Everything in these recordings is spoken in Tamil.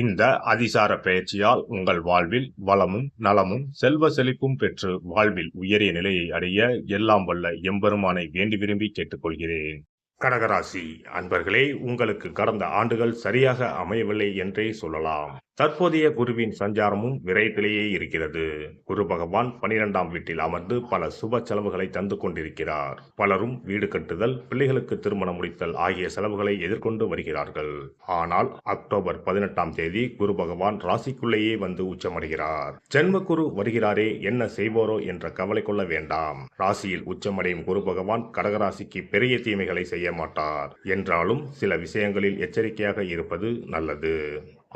இந்த அதிசார பயிற்சியால் உங்கள் வாழ்வில் வளமும் நலமும் செல்வ செழிப்பும் பெற்று வாழ்வில் உயரிய நிலையை அடைய எல்லாம் வல்ல எம்பெருமானை வேண்டி விரும்பி கேட்டுக்கொள்கிறேன். கடகராசி அன்பர்களே உங்களுக்கு கடந்த ஆண்டுகள் சரியாக அமையவில்லை என்றே சொல்லலாம். தற்போதைய குருவின் சஞ்சாரமும் விரயத்திலேயே இருக்கிறது. குரு பகவான் பனிரெண்டாம் வீட்டில் அமர்ந்து பல சுப செலவுகளை தந்து கொண்டிருக்கிறார். பலரும் வீடு கட்டுதல் பிள்ளைகளுக்கு திருமணம் முடித்தல் ஆகிய செலவுகளை எதிர்கொண்டு வருகிறார்கள். ஆனால் அக்டோபர் பதினெட்டாம் தேதி குரு பகவான் ராசிக்குள்ளேயே வந்து உச்சமடைகிறார். ஜென்ம குரு வருகிறாரே என்ன செய்வோரோ என்ற கவலை கொள்ள வேண்டாம். ராசியில் உச்சமடையும் குரு பகவான் கடகராசிக்கு பெரிய தீமைகளை செய்ய மாட்டார். என்றாலும் சில விஷயங்களில் எச்சரிக்கையாக இருப்பது நல்லது.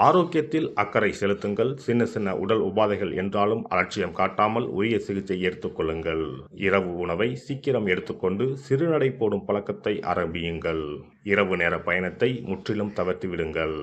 ஆரோக்கியத்தில் அக்கறை செலுத்துங்கள். சின்ன சின்ன உடல் உபாதைகள் என்றாலும் அலட்சியம் காட்டாமல் உரிய சிகிச்சை எடுத்துக்கொள்ளுங்கள் இரவு உணவை சீக்கிரம் எடுத்துக்கொண்டு சிறுநடை போடும் பழக்கத்தை ஆரம்பியுங்கள். இரவு நேர பயணத்தை முற்றிலும் தவிர்த்து விடுங்கள்.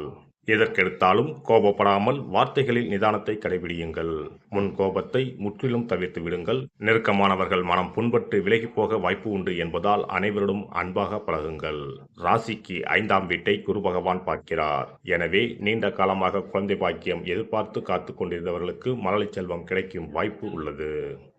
எதற்கெடுத்தாலும் கோபப்படாமல் வார்த்தைகளில் நிதானத்தை கடைபிடியுங்கள். முன் கோபத்தை முற்றிலும் தவிர்த்து விடுங்கள். நெருக்கமானவர்கள் மனம் புண்பட்டு விலகி போக வாய்ப்பு உண்டு என்பதால் அனைவரிடம் அன்பாக பழகுங்கள். ராசிக்கு ஐந்தாம் வீட்டை குரு பகவான் பார்க்கிறார். எனவே நீண்ட காலமாக குழந்தை பாக்கியம் எதிர்பார்த்து காத்து கொண்டிருந்தவர்களுக்கு மழலை செல்வம் கிடைக்கும் வாய்ப்பு உள்ளது.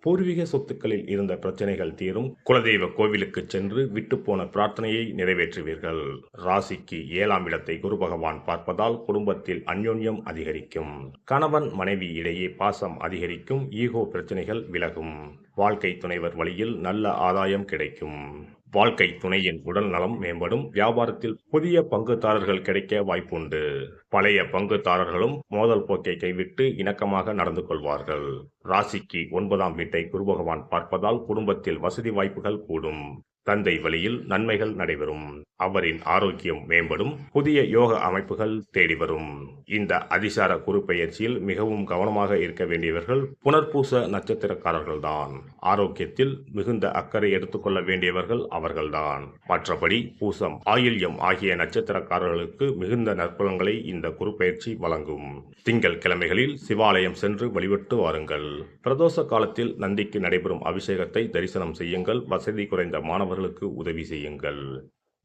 பூர்வீக சொத்துக்களில் இருந்த பிரச்சனைகள் தீரும். குலதெய்வ கோவிலுக்கு சென்று விட்டுப்போன பிரார்த்தனையை நிறைவேற்றுவீர்கள். ராசிக்கு ஏழாம் இடத்தை குரு பகவான் பார்ப்பதால் குடும்பத்தில் அந்யோன்யம் அதிகரிக்கும். கணவன் மனைவி இடையே பாசம் அதிகரிக்கும். ஈகோ பிரச்சனைகள் விலகும். வாழ்க்கை துணைவர் வழியில் நல்ல ஆதாயம் கிடைக்கும். வாழ்க்கை துணையின் உடல் நலம் மேம்படும். வியாபாரத்தில் புதிய பங்குதாரர்கள் கிடைக்க வாய்ப்புண்டு. பழைய பங்குதாரர்களும் மோதல் போக்கை கைவிட்டு இணக்கமாக நடந்து கொள்வார்கள். ராசிக்கு ஒன்பதாம் வீட்டை குரு பகவான் பார்ப்பதால் குடும்பத்தில் வசதி வாய்ப்புகள் கூடும். தந்தை வழியில் நன்மைகள் நடைபெறும். அவரின் ஆரோக்கியம் மேம்படும். புதிய யோக அமைப்புகள் தேடி வரும். இந்த அதிசார குறுப்பெயர்ச்சியில் மிகவும் கவனமாக இருக்க வேண்டியவர்கள் புனர்பூச நட்சத்திரக்காரர்கள்தான். ஆரோக்கியத்தில் மிகுந்த அக்கறை எடுத்துக்கொள்ள வேண்டியவர்கள் அவர்கள்தான். மற்றபடி பூசம் ஆயில்யம் ஆகிய நட்சத்திரக்காரர்களுக்கு மிகுந்த நற்பலன்களை இந்த குறுப்பெயர்ச்சி வழங்கும். திங்கள் கிழமைகளில் சிவாலயம் சென்று வழிபட்டு வாருங்கள். பிரதோஷ காலத்தில் நந்திக்கு நடைபெறும் அபிஷேகத்தை தரிசனம் செய்யுங்கள். வசதி குறைந்த அவர்களுக்கு உதவி செய்யுங்கள்.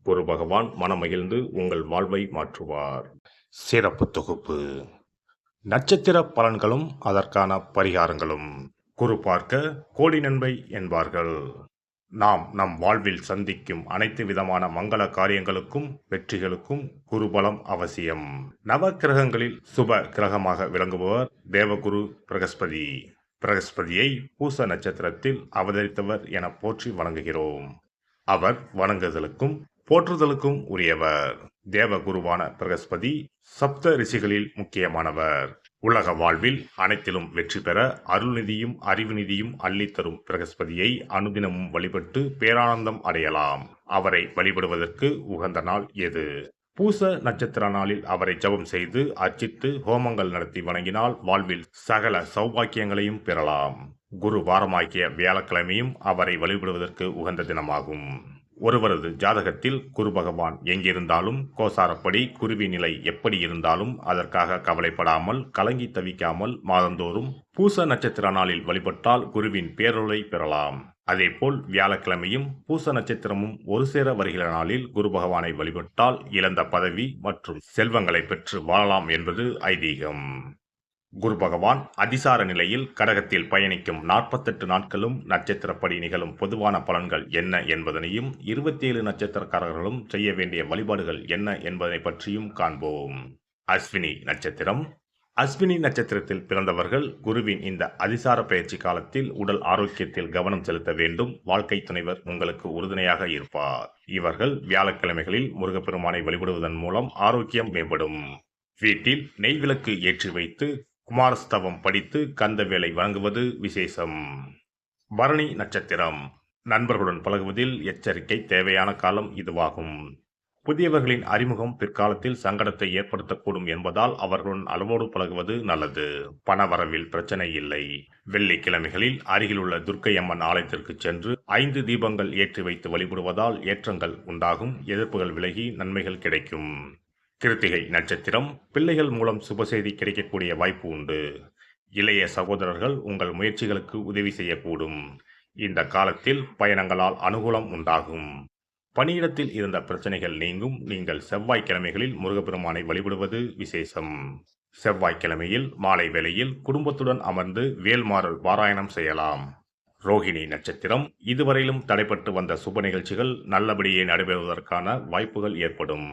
குரு பகவான் மனமகிழ்ந்து உங்கள் வாழ்வை மாற்றுவார். சிறப்பு தொகுப்பு. நட்சத்திர பலன்களும் அதற்கான பரிகாரங்களும். குரு பார்க்க கோடி நன்மை என்பார்கள். நாம் நம் வாழ்வில் சந்திக்கும் அனைத்து விதமான மங்கள காரியங்களுக்கும் வெற்றிகளுக்கும் குருபலம் அவசியம். நவ கிரகங்களில் சுப கிரகமாக விளங்குபவர் தேவகுரு பிரகஸ்பதி. பிரகஸ்பதியை பூச நட்சத்திரத்தில் அவதரித்தவர் என போற்றி வணங்குகிறோம். அவர் வணங்குதலுக்கும் போற்றுதலுக்கும் உரியவர். தேவகுருவான பிரகஸ்பதி சப்த ரிஷிகளில் முக்கியமானவர். உலக வாழ்வில் அனைத்திலும் வெற்றி பெற அருள்நிதியும் அறிவு நிதியும் அள்ளித்தரும் பிரகஸ்பதியை அனுதினமும் வழிபட்டு பேரானந்தம் அடையலாம். அவரை வழிபடுவதற்கு உகந்த நாள் எது? பூச நட்சத்திர நாளில் அவரை ஜபம் செய்து அர்ச்சித்து ஹோமங்கள் நடத்தி வணங்கினால் வாழ்வில் சகல சௌபாக்கியங்களையும் பெறலாம். குரு வாரமாக்கிய வியாழக்கிழமையும் அவரை வழிபடுவதற்கு உகந்த தினமாகும். ஒருவரது ஜாதகத்தில் குரு பகவான் எங்கிருந்தாலும் கோசாரப்படி குருவி நிலை எப்படி இருந்தாலும் அதற்காக கவலைப்படாமல் கலங்கி தவிக்காமல் மாதந்தோறும் பூச நட்சத்திர நாளில் வழிபட்டால் குருவின் பேரொளை பெறலாம். அதேபோல் வியாழக்கிழமையும் பூச நட்சத்திரமும் ஒரு சேர வருகிற நாளில் குரு பகவானை வழிபட்டால் இழந்த பதவி மற்றும் செல்வங்களை பெற்று வாழலாம் என்பது ஐதீகம். குரு பகவான் அதிசார நிலையில் கடகத்தில் பயணிக்கும் நாற்பத்தெட்டு நாட்களும் நட்சத்திரப்படி நிகழும் பொதுவான பலன்கள் என்ன என்பதனையும் இருபத்தி ஏழு நட்சத்திரக்காரர்களும் செய்ய வேண்டிய வழிபாடுகள் என்ன என்பதை பற்றியும் காண்போம். அஸ்வினி நட்சத்திரம். அஸ்வினி நட்சத்திரத்தில் பிறந்தவர்கள் குருவின் இந்த அதிசார பயிற்சி காலத்தில் உடல் ஆரோக்கியத்தில் கவனம் செலுத்த வேண்டும். வாழ்க்கை துணைவர் உங்களுக்கு உறுதுணையாக இருப்பார். இவர்கள் வியாழக்கிழமைகளில் முருகப்பெருமானை வழிபடுவதன் மூலம் ஆரோக்கியம் மேம்படும். வீட்டில் நெய் விளக்கு ஏற்றி வைத்து குமாரஸ்தவம் படித்து கந்த வேலை வழங்குவது விசேஷம். பரணி நட்சத்திரம். நண்பர்களுடன் பழகுவதில் எச்சரிக்கை தேவையான காலம் இதுவாகும். புதியவர்களின் அறிமுகம் பிற்காலத்தில் சங்கடத்தை ஏற்படுத்தக்கூடும் என்பதால் அவர்களுடன் அளவோடு பழகுவது நல்லது. பணவரவில் பிரச்சனை இல்லை. வெள்ளிக்கிழமைகளில் அருகிலுள்ள துர்க்கை அம்மன் ஆலயத்திற்கு சென்று ஐந்து தீபங்கள் ஏற்றி வைத்து வழிபடுவதால் ஏற்றங்கள் உண்டாகும். எதிர்ப்புகள் விலகி நன்மைகள் கிடைக்கும். கிருத்திகை நட்சத்திரம். பிள்ளைகள் மூலம் சுபசெய்தி கிடைக்கக்கூடிய வாய்ப்பு உண்டு. இளைய சகோதரர்கள் உங்கள் முயற்சிகளுக்கு உதவி செய்யக்கூடும். இந்த காலத்தில் பயணங்களால் அனுகூலம் உண்டாகும். பணியிடத்தில் இருந்த பிரச்சனைகள் நீங்கும். நீங்கள் செவ்வாய்க்கிழமைகளில் முருகப்பெருமானை வழிபடுவது விசேஷம். செவ்வாய்க்கிழமையில் மாலை வேளையில் குடும்பத்துடன் அமர்ந்து வேல்மாறல் பாராயணம் செய்யலாம். ரோகிணி நட்சத்திரம். இதுவரையிலும் தடைப்பட்டு வந்த சுப நிகழ்ச்சிகள் நல்லபடியே நடைபெறுவதற்கான வாய்ப்புகள் ஏற்படும்.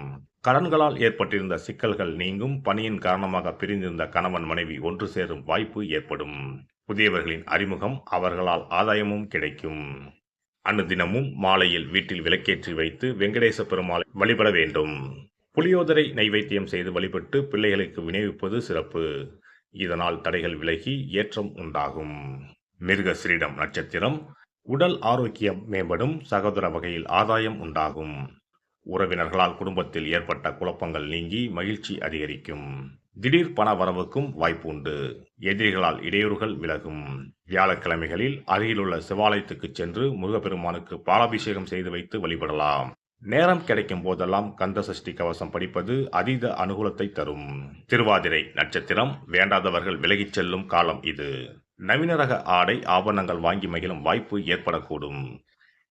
கடன்களால் ஏற்பட்டிருந்த சிக்கல்கள் நீங்கும். பணியின் காரணமாக பிரிந்திருந்த கணவன் மனைவி ஒன்று சேரும் வாய்ப்பு ஏற்படும். புதியவர்களின் அறிமுகம் அவர்களால் ஆதாயமும் கிடைக்கும். அனுதினமும் மாலையில் வீட்டில் விளக்கேற்றி வைத்து வெங்கடேச பெருமாளை வழிபட வேண்டும். புளியோதரை நைவேத்தியம் செய்து வழிபட்டு பிள்ளைகளுக்கு விநியோகிப்பது சிறப்பு. இதனால் தடைகள் விலகி ஏற்றம் உண்டாகும். மிருக ஸ்ரீடம் நட்சத்திரம். உடல் ஆரோக்கியம் மேம்படும். சகோதர வகையில் ஆதாயம் உண்டாகும். உறவினர்களால் குடும்பத்தில் ஏற்பட்ட குழப்பங்கள் நீங்கி மகிழ்ச்சி அதிகரிக்கும். திடீர் பண வரவுக்கும் வாய்ப்பு உண்டு. எதிரிகளால் இடையூறுகள் விலகும். வியாழக்கிழமைகளில் அருகிலுள்ள சிவாலயத்துக்கு சென்று முருகப்பெருமானுக்கு பாலாபிஷேகம் செய்து வைத்து வழிபடலாம். நேரம் கிடைக்கும் போதெல்லாம் கந்த சஷ்டி கவசம் படிப்பது அதீத அனுகூலத்தை தரும். திருவாதிரை நட்சத்திரம். வேண்டாதவர்கள் விலகிச் செல்லும் காலம் இது. நவீன ரக ஆடை ஆபரணங்கள் வாங்கி மகிழும் வாய்ப்பு ஏற்படக்கூடும்.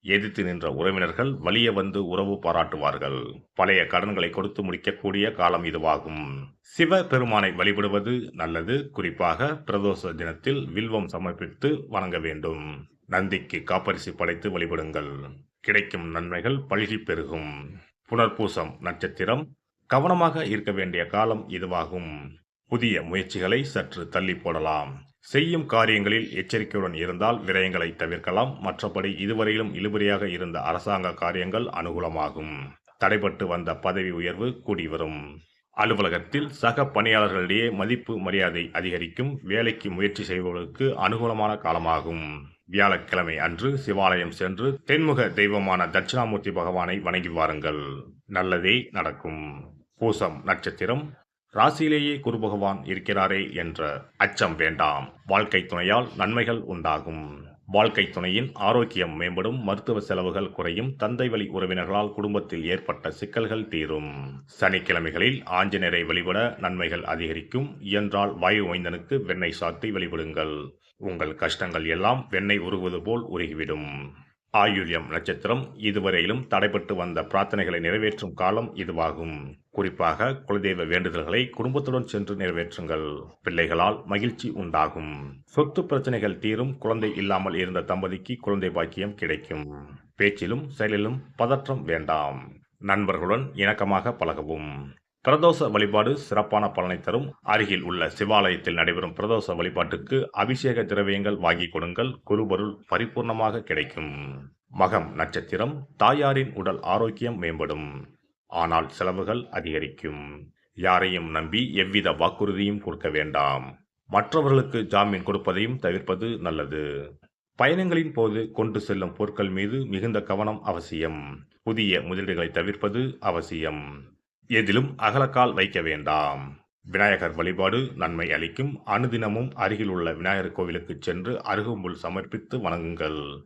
எதிர்த்து நின்ற உறவினர்கள் வலிய வந்து உறவு பாராட்டுவார்கள். பழைய கடன்களை கொடுத்து முடிக்கக்கூடிய காலம் இதுவாகும். சிவ பெருமானை வழிபடுவது நல்லது. குறிப்பாக பிரதோஷ தினத்தில் வில்வம் சமர்ப்பித்து வணங்க வேண்டும். நந்திக்கு காப்பரிசி படைத்து வழிபடுங்கள். கிடைக்கும் நன்மைகள் பல்கி பெருகும். புனர்பூசம் நட்சத்திரம் கவனமாக இருக்க வேண்டிய காலம் இதுவாகும். புதிய முயற்சிகளை சற்று தள்ளி போடலாம். செய்யும் காரியங்களில் எச்சரிக்கையுடன் இருந்தால் விரயங்களை தவிர்க்கலாம். மற்றபடி இதுவரையிலும் இழுபறியாக இருந்த அரசாங்க காரியங்கள் அனுகூலமாகும். தடைபட்டு வந்த பதவி உயர்வு கூடிவரும். அலுவலகத்தில் சக பணியாளர்களிடையே மதிப்பு மரியாதை அதிகரிக்கும். வேலைக்கு முயற்சி செய்பவர்களுக்கு அனுகூலமான காலமாகும். வியாழக்கிழமை அன்று சிவாலயம் சென்று தென்முக தெய்வமான தட்சிணாமூர்த்தி பகவானை வணங்கி வாருங்கள். நல்லதே நடக்கும். பூசம் நட்சத்திரம் ராசியிலேயே குரு பகவான் இருக்கிறாரே என்ற அச்சம் வேண்டாம். வாழ்க்கை துணையால் நன்மைகள் உண்டாகும். வாழ்க்கை துணையின் ஆரோக்கியம் மேம்படும் மருத்துவ செலவுகள் குறையும் தந்தை வழி உறவினர்களால் குடும்பத்தில் ஏற்பட்ட சிக்கல்கள் தீரும். சனிக்கிழமைகளில் ஆஞ்சநேயரை வழிபட நன்மைகள் அதிகரிக்கும். இயன்றால் வாயு மைந்தனுக்கு வெண்ணெய் சாத்தி வழிபடுங்கள். உங்கள் கஷ்டங்கள் எல்லாம் வெண்ணெய் உருகுவது போல் உருகிவிடும். ஆயுள்யம் நட்சத்திரம் இதுவரையிலும் தடைபட்டு வந்த பிரார்த்தனைகளை நிறைவேற்றும் காலம் இதுவாகும். குறிப்பாக குலதெய்வ வேண்டுதல்களை குடும்பத்துடன் சென்று நிறைவேற்றுங்கள். பிள்ளைகளால் மகிழ்ச்சி உண்டாகும். சொத்து பிரச்சனைகள் தீரும் குழந்தை இல்லாமல் இருந்த தம்பதிக்கு குழந்தை பாக்கியம் கிடைக்கும். பேச்சிலும் செயலிலும் பதற்றம் வேண்டாம். நண்பர்களுடன் இணக்கமாக பழகவும். பிரதோஷ வழிபாடு சிறப்பான பலனை தரும். அருகில் உள்ள சிவாலயத்தில் நடைபெறும் பிரதோஷ வழிபாட்டுக்கு அபிஷேக திரவியங்கள் வாங்கி கொடுங்கள். குருபொருள் பரிபூர்ணமாக கிடைக்கும். மகம் நட்சத்திரம் தாயாரின் உடல் ஆரோக்கியம் மேம்படும். ஆனால் செலவுகள் அதிகரிக்கும். யாரையும் நம்பி எவ்வித வாக்குறுதியும் கொடுக்க வேண்டாம். மற்றவர்களுக்கு ஜாமீன் கொடுப்பதையும் தவிர்ப்பது நல்லது. பயணங்களின் போது கொண்டு செல்லும் பொருட்கள் மீது மிகுந்த கவனம் அவசியம். புதிய முதலீடுகளை தவிர்ப்பது அவசியம். எதிலும் அகலக்கால் வைக்க வேண்டாம். விநாயகர் வழிபாடு நன்மை அளிக்கும். அனுதினமும் அருகில் உள்ள விநாயகர் கோவிலுக்கு சென்று அருகும்புல் சமர்ப்பித்து வணங்குங்கள்.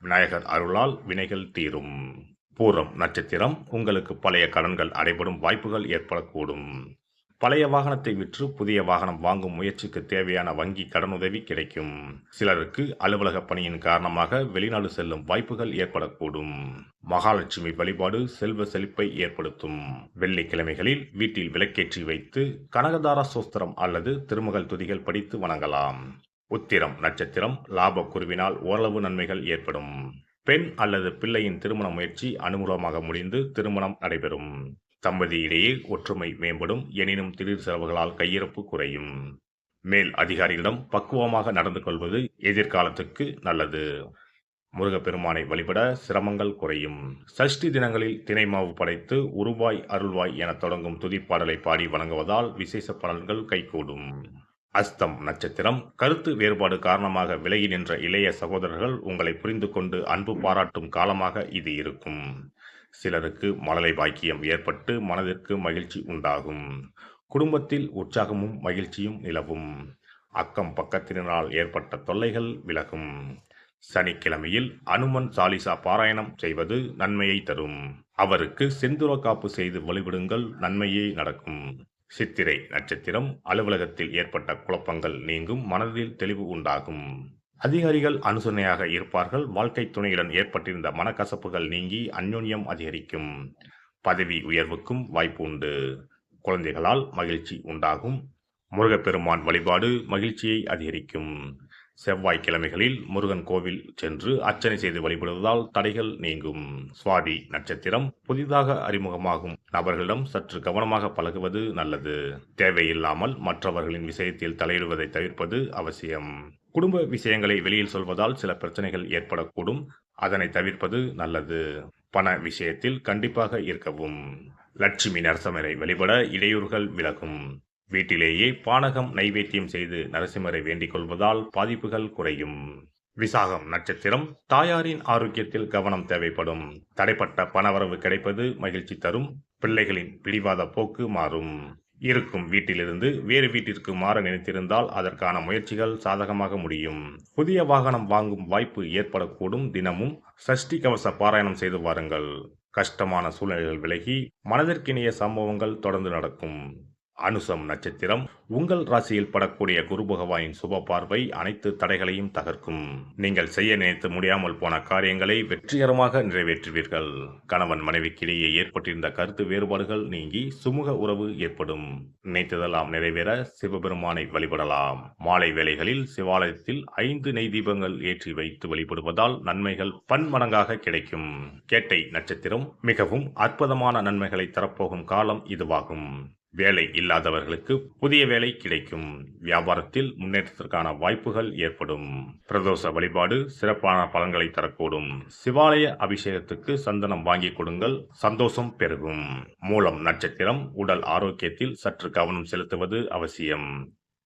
விநாயகர் அருளால் வினைகள் தீரும். பூரம் நட்சத்திரம். உங்களுக்கு பழைய கடன்கள் அடைபடும் வாய்ப்புகள் ஏற்படக்கூடும். பழைய வாகனத்தை விற்று புதிய வாகனம் வாங்கும் முயற்சிக்கு தேவையான வங்கி கடனுதவி கிடைக்கும். சிலருக்கு அலுவலக பணியின் காரணமாக வெளிநாடு செல்லும் வாய்ப்புகள் ஏற்படக்கூடும். மகாலட்சுமி வழிபாடு செல்வ செழிப்பை ஏற்படுத்தும். வெள்ளிக்கிழமைகளில் வீட்டில் விளக்கேற்றி வைத்து கனகதார சோஸ்திரம் அல்லது திருமகள் துதிகள் படித்து வணங்கலாம். உத்திரம் நட்சத்திரம் லாப குருவினால் ஓரளவு நன்மைகள் ஏற்படும். பெண் அல்லது பிள்ளையின் திருமண முயற்சி அனுகூலமாக முடிந்து திருமணம் நடைபெறும். தம்பதியிடையே ஒற்றுமை மேம்படும். எனினும் திடீர் செலவுகளால் கையிருப்பு குறையும். மேல் அதிகாரிகளிடம் பக்குவமாக நடந்து கொள்வது எதிர்காலத்துக்கு நல்லது. முருகப்பெருமானை வழிபட சிரமங்கள் குறையும். சஷ்டி தினங்களில் தினை மாவு படைத்து உருவாய் அருள்வாய் என தொடங்கும் துதிப்பாடலை பாடி வணங்குவதால் விசேஷ பலன்கள் கைகூடும். அஸ்தம் நட்சத்திரம் கருத்து வேறுபாடு காரணமாக விலகி நின்ற இளைய சகோதரர்கள் உங்களை புரிந்து கொண்டு அன்பு பாராட்டும் காலமாக இது இருக்கும். சிலருக்கு மழலை பாக்கியம் ஏற்பட்டு மனதிற்கு மகிழ்ச்சி உண்டாகும். குடும்பத்தில் உற்சாகமும் மகிழ்ச்சியும் நிலவும். அக்கம் பக்கத்தினால் ஏற்பட்ட தொல்லைகள் விலகும். சனிக்கிழமையில் அனுமன் சாலிசா பாராயணம் செய்வது நன்மையை தரும். அவருக்கு செந்துர காப்பு செய்து வழிபடுங்கள் நன்மையே நடக்கும். சித்திரை நட்சத்திரம் அலுவலகத்தில் ஏற்பட்ட குழப்பங்கள் நீங்கும் மனதில் தெளிவு உண்டாகும். அதிகாரிகள் அனுசரணையாக இருப்பார்கள். வாழ்க்கை துணையுடன் ஏற்பட்டிருந்த மனக்கசப்புகள் நீங்கி அந்யோன்யம் அதிகரிக்கும். பதவி உயர்வுக்கும் வாய்ப்பு உண்டு. குழந்தைகளால் மகிழ்ச்சி உண்டாகும். முருகப்பெருமான் வழிபாடு மகிழ்ச்சியை அதிகரிக்கும். செவ்வாய்க்கிழமைகளில் முருகன் கோவில் சென்று அர்ச்சனை செய்து வழிபடுவதால் தடைகள் நீங்கும். சுவாதி நட்சத்திரம் புதிதாக அறிமுகமாகும். நபர்களிடம் சற்று கவனமாக பழகுவது நல்லது. தேவையில்லாமல் மற்றவர்களின் விஷயத்தில் தலையிடுவதை தவிர்ப்பது அவசியம். குடும்ப விஷயங்களை வெளியில் சொல்வதால் சில பிரச்சனைகள் ஏற்படக்கூடும். அதனை தவிர்ப்பது நல்லது. பண விஷயத்தில் கண்டிப்பாக இருக்கவும். லட்சுமி நரசிம்மரை வழிபட இடையூறுகள் விலகும். வீட்டிலேயே பானகம் நைவேத்தியம் செய்து நரசிம்மரை வேண்டிக் கொள்வதால் பாதிப்புகள் குறையும். விசாகம் நட்சத்திரம் தாயாரின் ஆரோக்கியத்தில் கவனம் தேவைப்படும். தடைப்பட்ட பணவரவு கிடைப்பது மகிழ்ச்சி தரும். பிள்ளைகளின் பிடிவாத போக்கு மாறும். இருக்கும் வீட்டிலிருந்து வேறு வீட்டிற்கு மாற நினைத்திருந்தால் அதற்கான முயற்சிகள் சாதகமாக முடியும். புதிய வாகனம் வாங்கும் வாய்ப்பு ஏற்படக்கூடும். தினமும் சஷ்டி கவச பாராயணம் செய்து வாருங்கள். கஷ்டமான சூழ்நிலைகள் விலகி மனதிற்கினிய சம்பவங்கள் தொடர்ந்து நடக்கும். அனுசம் நட்சத்திரம். உங்கள் ராசியில் படக்கூடிய குரு பகவானின் சுப பார்வை அனைத்து தடைகளையும் தகர்க்கும். நீங்கள் செய்ய நினைத்து முடியாமல் போன காரியங்களை வெற்றிகரமாக நிறைவேற்றுவீர்கள். கணவன் மனைவிக்கிடையே ஏற்பட்டிருந்த கருத்து வேறுபாடுகள் நீங்கி சுமூக உறவு ஏற்படும். நினைத்ததெல்லாம் நிறைவேற சிவபெருமானை வழிபடலாம். மாலை வேளைகளில் சிவாலயத்தில் ஐந்து நெய் தீபங்கள் ஏற்றி வைத்து வழிபடுவதால் நன்மைகள் பன்மடங்காக கிடைக்கும். கேட்டை நட்சத்திரம் மிகவும் அற்புதமான நன்மைகளை தரப்போகும் காலம் இதுவாகும். வேலை இல்லாதவர்களுக்கு புதிய வேலை கிடைக்கும். வியாபாரத்தில் முன்னேற்றத்திற்கான வாய்ப்புகள் ஏற்படும். பிரதோஷ வழிபாடு சிறப்பான பலன்களை தரக்கூடும். சிவாலய அபிஷேகத்துக்கு சந்தனம் வாங்கி கொடுங்கள். சந்தோஷம் பெருகும். மூலம் நட்சத்திரம் உடல் ஆரோக்கியத்தில் சற்று கவனம் செலுத்துவது அவசியம்.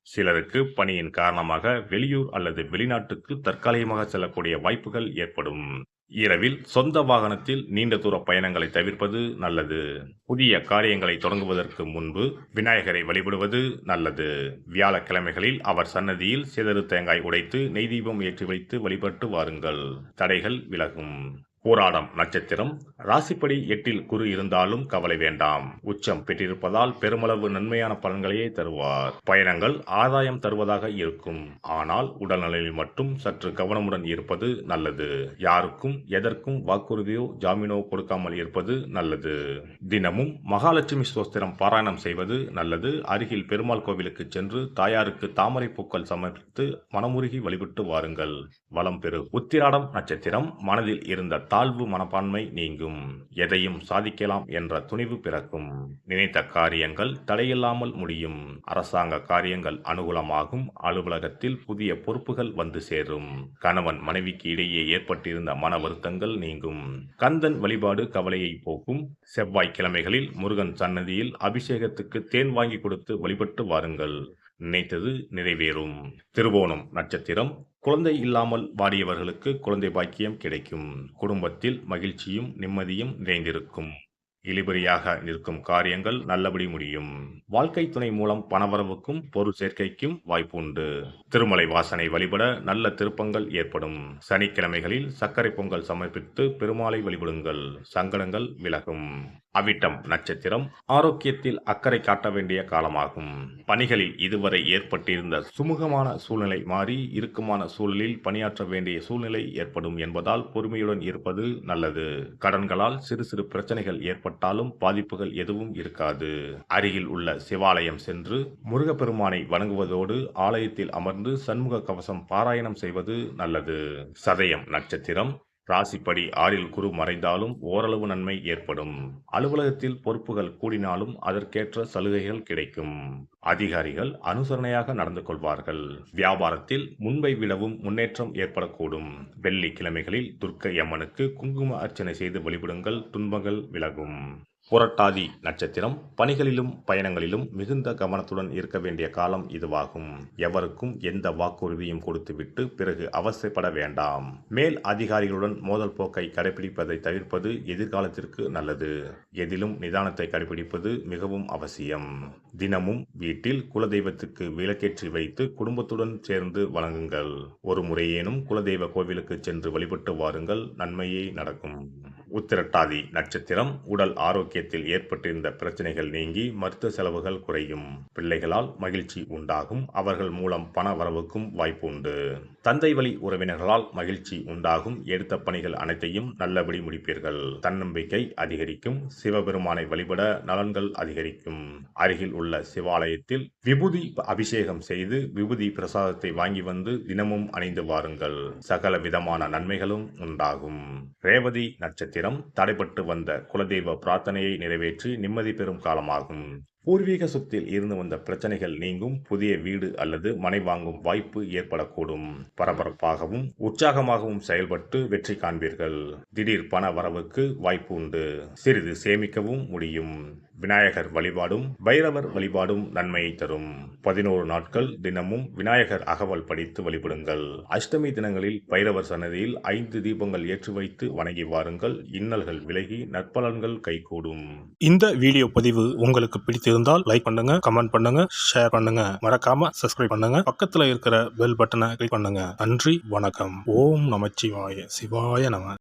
சிலருக்கு பணியின் காரணமாக வெளியூர் அல்லது வெளிநாட்டுக்கு தற்காலிகமாக செல்லக்கூடிய வாய்ப்புகள் ஏற்படும். இரவில் சொந்த வாகனத்தில் நீண்ட தூர பயணங்களை தவிர்ப்பது நல்லது. புதிய காரியங்களை தொடங்குவதற்கு முன்பு விநாயகரை வழிபடுவது நல்லது. வியாழக்கிழமைகளில் அவர் சன்னதியில் சிதறு தேங்காய் உடைத்து நெய் தீபம் ஏற்றி வைத்து வழிபட்டு வாருங்கள். தடைகள் விலகும். போராடம் நட்சத்திரம். ராசிப்படி எட்டில் குரு இருந்தாலும் கவலை வேண்டாம். உச்சம் பெற்றிருப்பதால் பெருமளவு நன்மையான பலன்களையே தருவார். பயணங்கள் ஆதாயம் தருவதாக இருக்கும். ஆனால் உடல்நலையில் மட்டும் சற்று கவனமுடன் இருப்பது நல்லது. யாருக்கும் எதற்கும் வாக்குறுதியோ ஜாமீனோ கொடுக்காமல் இருப்பது நல்லது. தினமும் மகாலட்சுமி ஸ்தோத்திரம் பாராயணம் செய்வது நல்லது. அருகில் பெருமாள் கோவிலுக்கு சென்று தாயாருக்கு தாமரை பூக்கள் சமர்ப்பித்து மனமுருகி வழிபட்டு வாருங்கள். வளம் பெறு உத்திராடம் நட்சத்திரம். மனதில் இருந்த தாழ்வு மனப்பான்மை நீங்கும். எதையும் சாதிக்கலாம் என்ற துணிவு பிறக்கும். நினைத்த காரியங்கள் தடையில்லாமல் முடியும். அரசாங்க காரியங்கள் அனுகூலமாகும். அலுவலகத்தில் புதிய பொறுப்புகள் வந்து சேரும். கணவன் மனைவிக்கு இடையே ஏற்பட்டிருந்த மன வருத்தங்கள் நீங்கும். கந்தன் வழிபாடு கவலையை போக்கும். செவ்வாய்க்கிழமைகளில் முருகன் சன்னதியில் அபிஷேகத்துக்கு தேன் வாங்கி கொடுத்து வழிபட்டு வாருங்கள். நினைத்தது நிறைவேறும். திருவோணம் நட்சத்திரம். குழந்தை இல்லாமல் வாடியவர்களுக்கு குழந்தை பாக்கியம் கிடைக்கும். குடும்பத்தில் மகிழ்ச்சியும் நிம்மதியும் நிறைந்திருக்கும். இழிபறியாக நிற்கும் காரியங்கள் நல்லபடி முடியும். வாழ்க்கை துணை மூலம் பணவரவுக்கும் பொருள் சேர்க்கைக்கும் வாய்ப்பு உண்டு திருமலை வாசனை வழிபட நல்ல திருப்பங்கள் ஏற்படும். சனிக்கிழமைகளில் சர்க்கரை பொங்கல் சமர்ப்பித்து பெருமாளை வழிபடுங்கள். சங்கடங்கள் விலகும். அவிட்டம் நட்சத்திரம் ஆரோக்கியத்தில் அக்கறை காட்ட வேண்டிய காலமாகும். பணிகளில் இதுவரை ஏற்பட்டிருந்த சுமூகமான சூழ்நிலை மாறி இறுக்கமான சூழலில் பணியாற்ற வேண்டிய சூழ்நிலை ஏற்படும் என்பதால் பொறுமையுடன் இருப்பது நல்லது. கடன்களால் சிறு சிறு பிரச்சனைகள் ஏற்பட்டாலும் பாதிப்புகள் எதுவும் இருக்காது. அருகில் உள்ள சிவாலயம் சென்று முருகப்பெருமானை வணங்குவதோடு ஆலயத்தில் அமர்ந்து சண்முக கவசம் பாராயணம் செய்வது நல்லது. சதயம் நட்சத்திரம் ராசிப்படி ஆறில் குரு மறைந்தாலும் ஓரளவு நன்மை ஏற்படும். அலுவலகத்தில் பொறுப்புகள் கூடினாலும் அதற்கேற்ற சலுகைகள் கிடைக்கும். அதிகாரிகள் அனுசரணையாக நடந்து கொள்வார்கள். வியாபாரத்தில் முன்பை விடவும் முன்னேற்றம் ஏற்படக்கூடும். வெள்ளிக்கிழமைகளில் துர்க்கை அம்மனுக்கு குங்கும அர்ச்சனை செய்து வழிபடுங்கள். துன்பங்கள் விலகும். புரட்டாதி நட்சத்திரம் பணிகளிலும் பயணங்களிலும் மிகுந்த கவனத்துடன் இருக்க வேண்டிய காலம் இதுவாகும். எவருக்கும் எந்த வாக்குறுதியும் கொடுத்துவிட்டு பிறகு அவசியப்பட வேண்டாம். மேல் அதிகாரிகளுடன் மோதல் போக்கை கடைபிடிப்பதை தவிர்ப்பது எதிர்காலத்திற்கு நல்லது. எதிலும் நிதானத்தை கடைபிடிப்பது மிகவும் அவசியம். தினமும் வீட்டில் குலதெய்வத்துக்கு விளக்கேற்றி வைத்து குடும்பத்துடன் சேர்ந்து வழங்குங்கள் ஒரு முறையேனும் குலதெய்வ கோவிலுக்கு சென்று வழிபட்டு வாருங்கள். நன்மையே நடக்கும். உத்திரட்டாதி நட்சத்திரம். உடல் ஆரோக்கியத்தில் ஏற்பட்டிருந்த பிரச்சனைகள் நீங்கி மருத்துவ செலவுகள் குறையும். பிள்ளைகளால் மகிழ்ச்சி உண்டாகும். அவர்கள் மூலம் பண வரவுக்கும் வாய்ப்பு உண்டு தந்தை வழி உறவினர்களால் மகிழ்ச்சி உண்டாகும். எடுத்த பணிகள் அனைத்தையும் நல்லபடி முடிப்பீர்கள். தன்னம்பிக்கை அதிகரிக்கும். சிவபெருமானை வழிபட நலன்கள் அதிகரிக்கும். அருகில் உள்ள சிவாலயத்தில் விபூதி அபிஷேகம் செய்து விபூதி பிரசாதத்தை வாங்கி வந்து தினமும் அணிந்து வாருங்கள். சகல விதமான நன்மைகளும் உண்டாகும். ரேவதி நட்சத்திரம். நட்சத்திரம் தடைபட்டு வந்த குலதெய்வ பிரார்த்தனையை நிறைவேற்றி நிம்மதி பெறும் காலமாகும். பூர்வீக சொத்தில் இருந்து வந்த பிரச்சனைகள் நீங்கும் புதிய வீடு அல்லது மனை வாங்கும் வாய்ப்பு ஏற்படக்கூடும். பரபரப்பாகவும் உற்சாகமாகவும் செயல்பட்டு வெற்றி காண்பீர்கள். திடீர் பண வரவுக்கு வாய்ப்பு உண்டு. சிறிது சேமிக்கவும் முடியும். விநாயகர் வழிபாடும் பைரவர் வழிபாடும் நன்மையை தரும். பதினோரு நாட்கள் தினமும் விநாயகர் அகவல் படித்து வழிபடுங்கள். அஷ்டமி தினங்களில் பைரவர் சன்னதியில் ஐந்து தீபங்கள் ஏற்றி வைத்து வணங்கி வாருங்கள். இன்னல்கள் விலகி நற்பலன்கள் கைகூடும். இந்த வீடியோ பதிவு உங்களுக்கு பிடித்திருந்தால் லைக் பண்ணுங்க கமெண்ட் பண்ணுங்க ஷேர் பண்ணுங்க. மறக்காம சப்ஸ்கிரைப் பண்ணுங்க. பக்கத்துல இருக்கிற பெல் பட்டனை கிளிக் பண்ணுங்க. நன்றி வணக்கம். ஓம் நமச்சிவாய. சிவாய நம.